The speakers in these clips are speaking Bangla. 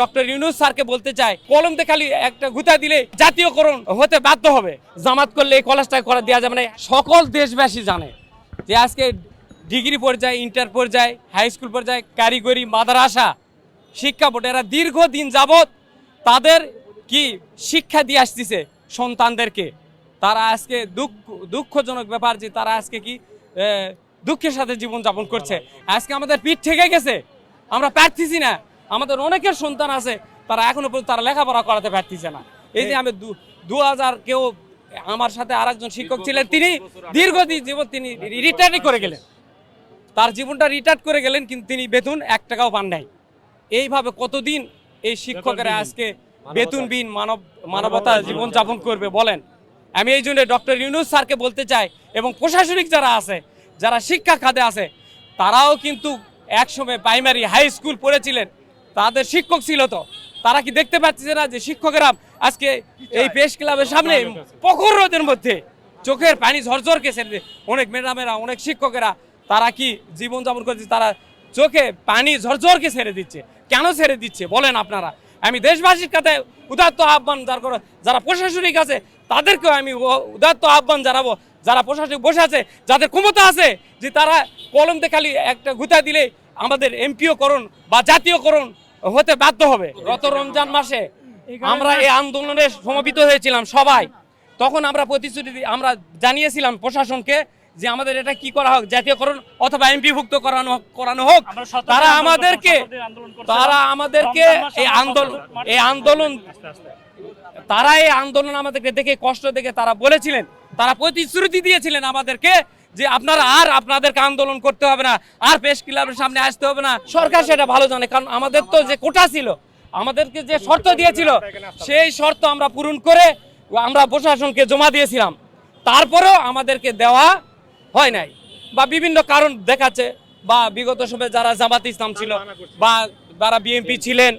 ডক্টর ইউনুস স্যারকে বলতে চাই কলমতে খালি একটা গুতা দিলে জাতীয়করণ হতে বাধ্য হবে। জামাত করলে এই কলেজটা করা দেওয়া যাবে না। সকল দেশবাসী জানে যে আজকে ডিগ্রি পর্যায়ে, ইন্টার পর্যায়ে, হাই স্কুল পর্যায়ে, কারিগরি, মাদ্রাসা, শিক্ষা বোর্ড, এরা দীর্ঘদিন যাবৎ তাদের কি শিক্ষা দিয়ে আসতেছে সন্তানদেরকে। তারা আজকে দুঃখ, দুঃখজনক ব্যাপার যে তারা আজকে কি দুঃখের সাথে জীবন জীবনযাপন করছে। আজকে আমাদের পিঠ থেকে গেছে। আমরা পারতেছি না। আমাদের অনেকের সন্তান আছে তারা এখনও পর্যন্ত তারা লেখাপড়া করাতে পারতেছে না। এই যে আমি দু- হাজার কেউ আমার সাথে আরেকজন শিক্ষক ছিলেন তিনি দীর্ঘদিন জীবন তিনি রিটায়ারই করে গেলেন। তার জীবনটা রিটায়ার করে গেলেন কিন্তু তিনি বেতন এক টাকাও পান নাই। এইভাবে কতদিন এই শিক্ষকেরা আজকে বেতনবিহীন মানব মানবতা জীবন যাপন করবে বলেন। আমি এই জন্য ডক্টর ইউনুস স্যারকে বলতে চাই এবং প্রশাসনিক যারা আছে যারা শিক্ষা খাতে আছে তারাও কিন্তু একসময় প্রাইমারি হাই স্কুল পড়েছিলেন। তাদের শিক্ষক ছিল তো। তারা কি দেখতে পাচ্ছে না যে শিক্ষকেরা আজকে এই প্রেস ক্লাবের সামনে প্রখর রোদের মধ্যে চোখের পানি ঝরঝর কেসে অনেক ম্যাডামেরা, অনেক শিক্ষকেরা, তারা কি জীবনযাপন করছে? তারা চোখে পানি ঝরঝরকে ছেড়ে দিচ্ছে। কেন ছেড়ে দিচ্ছে? বলেন আপনারা। আমি দেশবাসীর কাছে উদাত্ত আহ্বান যার করে যারা প্রশাসনিক আছে, তাদেরকেও আমি উদাত্ত আহ্বান জানাব। যারা প্রশাসনিক বসে আছে, যাদের ক্ষমতা আছে, যে তারা কলমতে খালি একটা গুতা দিলে আমাদের এমপিও করণ বা জাতীয়করণ হতে বাধ্য হবে গত রমজান মাসে আমরা এই আন্দোলনে সমবেত হয়েছিলাম সবাই তখন আমরা প্রতিশ্রুতি আমরা জানিয়েছিলাম প্রশাসনকে যে আমাদের এটা কি করা হোক জাতীয়করণ অথবা এমপি ভুক্ত করানো করানো হোক তারা আমাদেরকে। তারা আমাদেরকে এই আন্দোলন এই আন্দোলন। তারা এই আন্দোলন আমাদেরকে দেখে কষ্ট দেখে তারা বলেছিলেন তারা প্রতিশ্রুতি দিয়েছিলেন আমাদেরকে যে আপনারা আর আপনাদেরকে আন্দোলন করতে হবে না, আর প্রেস ক্লাবের সামনে আসতে হবে না। সরকার সেটা ভালো জানে, কারণ আমাদের তো যে কোটা ছিল, আমাদেরকে যে শর্ত দিয়েছিল, সেই শর্ত আমরা পূরণ করে আমরা প্রশাসনকে জমা দিয়েছিলাম। তারপরেও আমাদেরকে দেওয়া হয় নাই। বা বিভিন্ন কারণ দেখাচ্ছে, বা বিগত সময়ে যারা জামাত ইসলাম ছিল, বা যারা বিএনপি ছিলেন,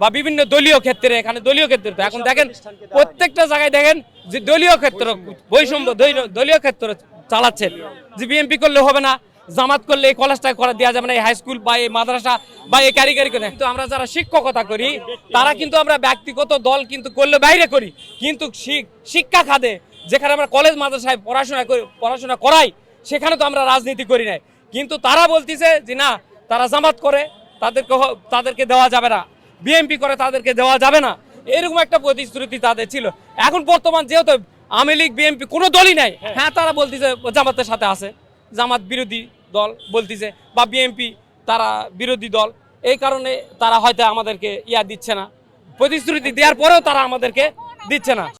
বা বিভিন্ন দলীয় ক্ষেত্রে, এখানে দলীয় ক্ষেত্রে এখন দেখেন, প্রত্যেকটা জায়গায় দেখেন যে দলীয় ক্ষেত্র, বৈষম্য দলীয়- ক্ষেত্র চালাচ্ছেন যে বিএনপি করলে হবে না, জামাত করলে এই কলেজটা করে দেওয়া যাবে না, এই হাই স্কুল বা এই মাদ্রাসা বা এই কারিগরি করে। কিন্তু আমরা যারা শিক্ষকতা করি, তারা কিন্তু আমরা ব্যক্তিগত দল কিন্তু করলে বাইরে করি। কিন্তু শিক্ষা খাতে, যেখানে আমরা কলেজ, মাদ্রাসায় পড়াশোনা করি, পড়াশোনা করাই, সেখানে তো আমরা রাজনীতি করি নাই। কিন্তু তারা বলতিছে যে না, তারা জামাত করে, তাদেরকে তাদেরকে দেওয়া যাবে না। বিএনপি করে, তাদেরকে দেওয়া যাবে না। এরকম একটা প্রতিশ্রুতি তাদের ছিল। এখন বর্তমান যেহেতু আওয়ামী লীগ বিএনপি কোনো দলই নাই হ্যাঁ। তারা বলতেছে জামাতের সাথে আছে। জামাত বিরোধী দল বলতেছে বা বিএনপি তারা বিরোধী দল। এই কারণে তারা হয়তো আমাদেরকে ইয়া দিচ্ছে না। প্রতিশ্রুতি দেওয়ার পরেও তারা আমাদেরকে দিচ্ছে না।